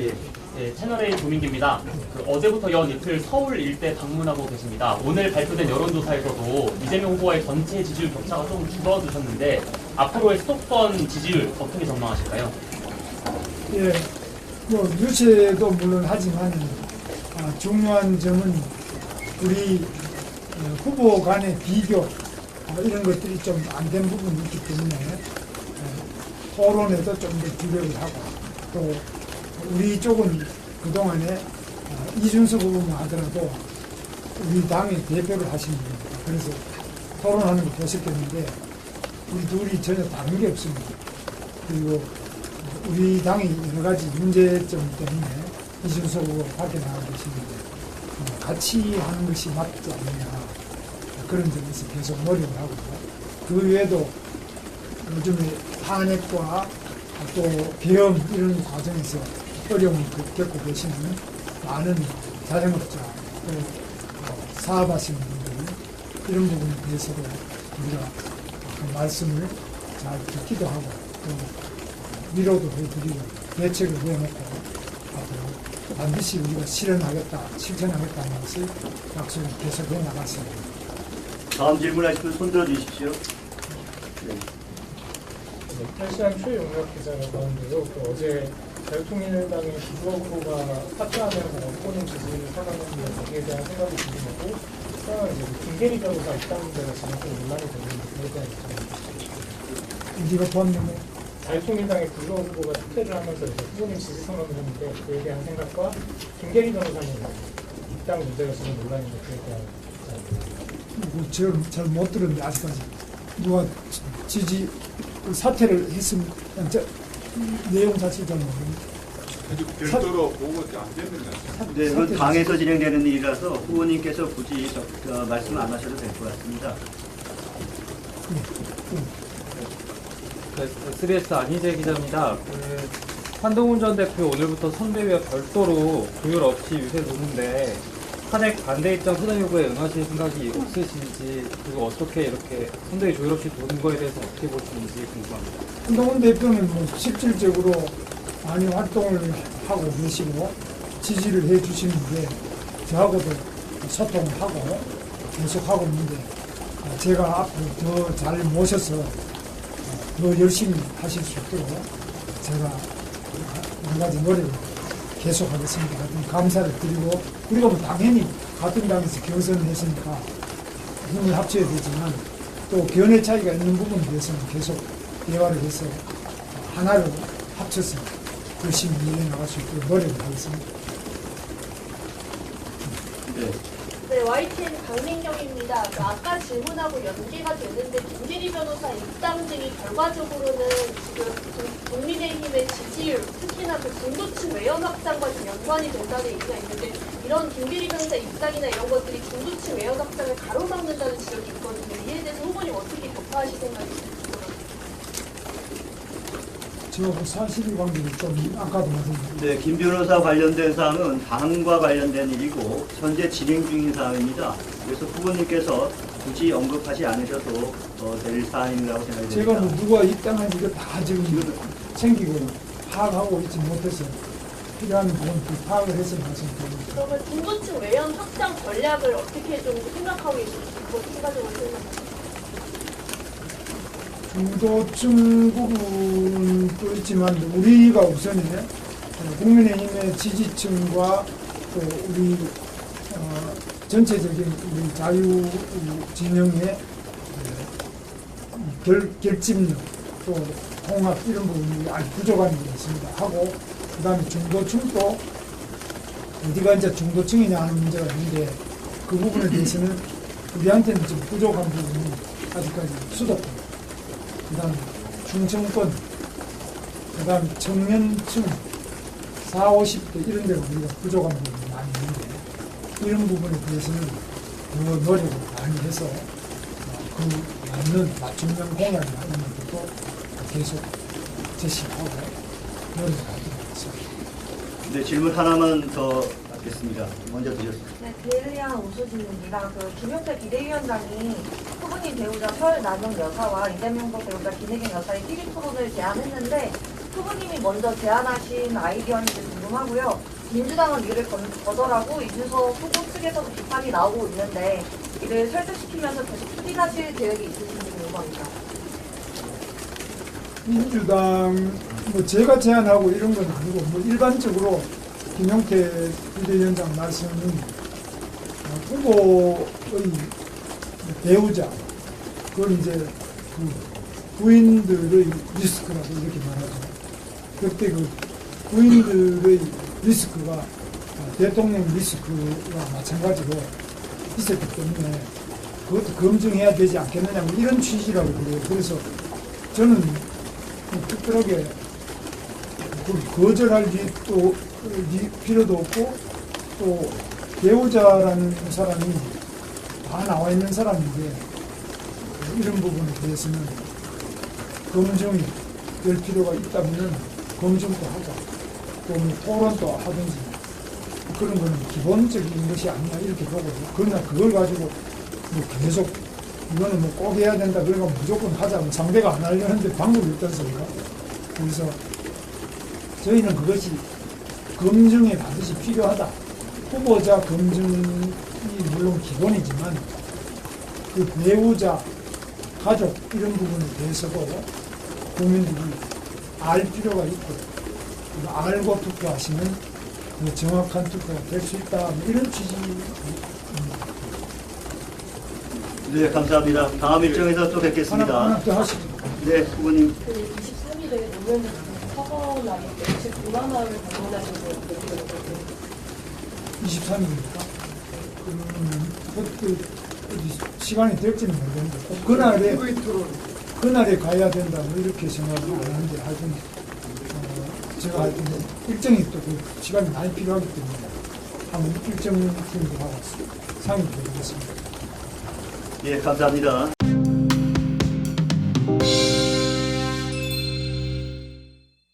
예. 네, 채널A 조민기입니다. 그 어제부터 연 이틀 서울 일대 방문하고 계십니다. 오늘 발표된 여론조사에서도 이재명 후보의 전체 지지율 격차가 좀 줄어드셨는데 앞으로의 수도권 지지율 어떻게 전망하실까요? 예, 뭐 유세도 물론 하지만 아, 중요한 점은 우리 어, 후보 간의 비교 아, 이런 것들이 좀 안 된 부분이 있기 때문에 어, 토론에도 좀더 주력을 하고 또 우리 쪽은 그동안에 어, 이준석 후보만 하더라도 우리 당의 대표를 하시는 겁니다. 그래서 토론하는 거 보셨겠는데 우리 둘이 전혀 다른 게 없습니다. 그리고 우리 당이 여러 가지 문제점 때문에 이준석 후보 밖에 나가 계시는데 어, 같이 하는 것이 맞지 않느냐 그런 점에서 계속 노력을 하고 그 외에도 요즘에 탄핵과 또 계엄 이런 과정에서 어려움을 겪- 겪고 계시는 많은 자영업자 또 어, 사업하시는 분들 이런 부분에 대해서도 우리가 그 말씀을 잘 듣기도 하고 또 위로도 해드리고 대책을 내놓고 앞으로 반드시 우리가 실현하겠다, 실천하겠다는 것을 약속을 계속해 나갔습니다. 다음 질문하실 분 손들어 주십시오. 네. 네, 탈시한 최용혁 기자라고 하는데요. 그 어제 자유통일당의 주호 후보가 사퇴하면서 어떤 지지를 사가는지 거기에 대한 생각이 궁금하고 또 하나 이제 그 김계리 변호사 입당 문제가 지금 좀 논란이 있는데 그에 대한 포함되면 자유통일당의 구조 후보가 사퇴를 하면서 후보님 지지 선언을 했는데 그에 대한 생각과 김계리 변호사님 입당 문제가 지금 논란인데 그에 대한 입장이 지금 잘못 들었는데 아직까지 누가 지지 그 사퇴를 저, 내용 잘 모르겠는데 아직 별도로 보고가 안 되는 것 같아요. 네, 그건 당에서 진행되는 일이라서 후보님께서 굳이 저, 저, 말씀 안 하셔도 될 것 같습니다. SBS 안희재 기자입니다. 그 한동훈 전 대표 오늘부터 선대위와 별도로 조율 없이 유세 도는데 탄핵 반대 입장 수당 요구에 응하실 생각이 없으신지 그리고 어떻게 이렇게 선대위 조율 없이 도는 거에 대해서 어떻게 보시는지 궁금합니다. 한동훈 대표는 뭐 실질적으로 많이 활동을 하고 계시고 지지를 해 주시는데 저하고도 소통을 하고 계속 하고 있는데 어, 제가 앞으로 더 잘 모셔서 어, 더 열심히 하실 수 있도록 제가 여러 가지 노력을 계속하겠습니다. 하여튼 감사를 드리고 우리가 뭐 당연히 같은 당에서 경선을 했으니까 힘을 합쳐야 되지만 또 견해 차이가 있는 부분에 대해서는 계속 대화를 해서 하나로 합쳐서 열심히 일해 나갈 수 있도록 노력을 하겠습니다. 네. 네, YTN 강민경입니다. 그 아까 질문하고 연계가 되는데 김대리 변호사 입당 등이 결과적으로는 지금 국- 국민의힘의 지지율, 특히나 그 중도층 외연 확장과 좀 연관이 된다는 얘기가 있는데 이런 김대리 변호사 입당이나 이런 것들이 중도층 외연 확장을 가로막는다는 지적이 있거든요. 이에 대해서 후보님 어떻게 격파하실 생각이신지 저하고 사실이 관계를 좀 아까도 말씀드렸는데 네, 김 변호사 관련된 사항은 당과 관련된 일이고 현재 진행 중인 사항입니다. 그래서 후보님께서 굳이 언급하지 않으셔도 어, 될 사안이라고 생각이 됩니다. 제가 뭐 누가 입당한지 이거 다 지금 챙기고 파악하고 있지 못해서 필요한 부분 그 파악을 해서 말씀드립니다. 그러면 중도층 외연 확장 전략을 어떻게 좀 생각하고 계신지 그거 추가적으로 설명해 중도층 부분도 있지만 우리가 우선에 국민의힘의 지지층과 또 우리 어, 전체적인 자유 진영의 어, 결, 결집력 또 통합 이런 부분이 아주 부족한 게 있습니다. 하고 그 다음에 중도층도 어디가 이제 중도층이냐 하는 문제가 있는데 그 부분에 대해서는 우리한테는 좀 부족한 부분이 아직까지 수도권 그 다음 중청권, 그 다음 청년층, 4, 50대 이런 데가 우리가 부족한 부분이 많이 있는데 이런 부분에 대해서는 더 노력을 많이 해서 어, 그 맞는 맞춤형 공약이나 이런 것도 계속 제시하고 노력하도록 하겠습니다. 네, 질문 하나만 더 받겠습니다. 먼저 드셨습니다. 네, 데일리한 오수진입니다. 그 김용태 비대위원장이 후보님 배우자 서울 남영 여사와 이재명 후보 배우자 김혜경 여사의 TV 토론을 제안했는데 후보님이 먼저 제안하신 아이디어인지 궁금하고요. 민주당은 이를 건- 거절하고 이준석 후보 측에서도 비판이 나오고 있는데 이를 설득시키면서 계속 추진하실 계획이 있으신지 궁금합니다. 민주당 뭐 제가 제안하고 이런 건 아니고 뭐 일반적으로 김용태 비대위원장 말씀은 어, 후보의 배우자 그걸 이제 그 부인들의 리스크라고 이렇게 말하죠. 그때 그 부인들의 리스크가 어, 대통령 리스크와 마찬가지로 있었기 때문에 그것도 검증해야 되지 않겠느냐 뭐 이런 취지라고 그래요. 그래서 저는 뭐 특별하게 그걸 거절할 리- 또 리- 필요도 없고 또 배우자라는 사람이 다 나와 있는 사람인데 이런 부분에 대해서는 검증이 될 필요가 있다면 검증도 하자 또뭐 토론도 하든지 그런 거는 기본적인 것이 아니냐 이렇게 보고 그러나 그걸 가지고 뭐 계속 이거는 뭐 꼭 해야 된다 그러니까 무조건 하자 뭐 상대가 안 하려는데 방법이 없다는 소리가. 그래서 저희는 그것이 검증에 반드시 필요하다. 후보자 검증이 물론 기본이지만 그 배우자 가족 이런 부분에 대해서도 국민들이 알 필요가 있고 알고 투표하시면 그 정확한 투표가 될 수 있다 뭐 이런 취지입니다. 네, 감사합니다. 다음 일정에서 또 하나, 뵙겠습니다. 하나 더 하시죠. 네, 후보님. 그 23일에 노무현 서거 날인데 혹시 동남아를 방문하신 되세요? 23일입니까? 그러면 그때 어디 시간이 될지는 모르겠는데 꼭 그날에 그날에 가야 된다 뭐 이렇게 생각을 안 하는데 하여튼 어, 제가 하여튼 일정이 또 그 시간이 많이 필요하기 때문에 한번 일정 팀도 하고 상의 드리겠습니다. 예, 감사합니다.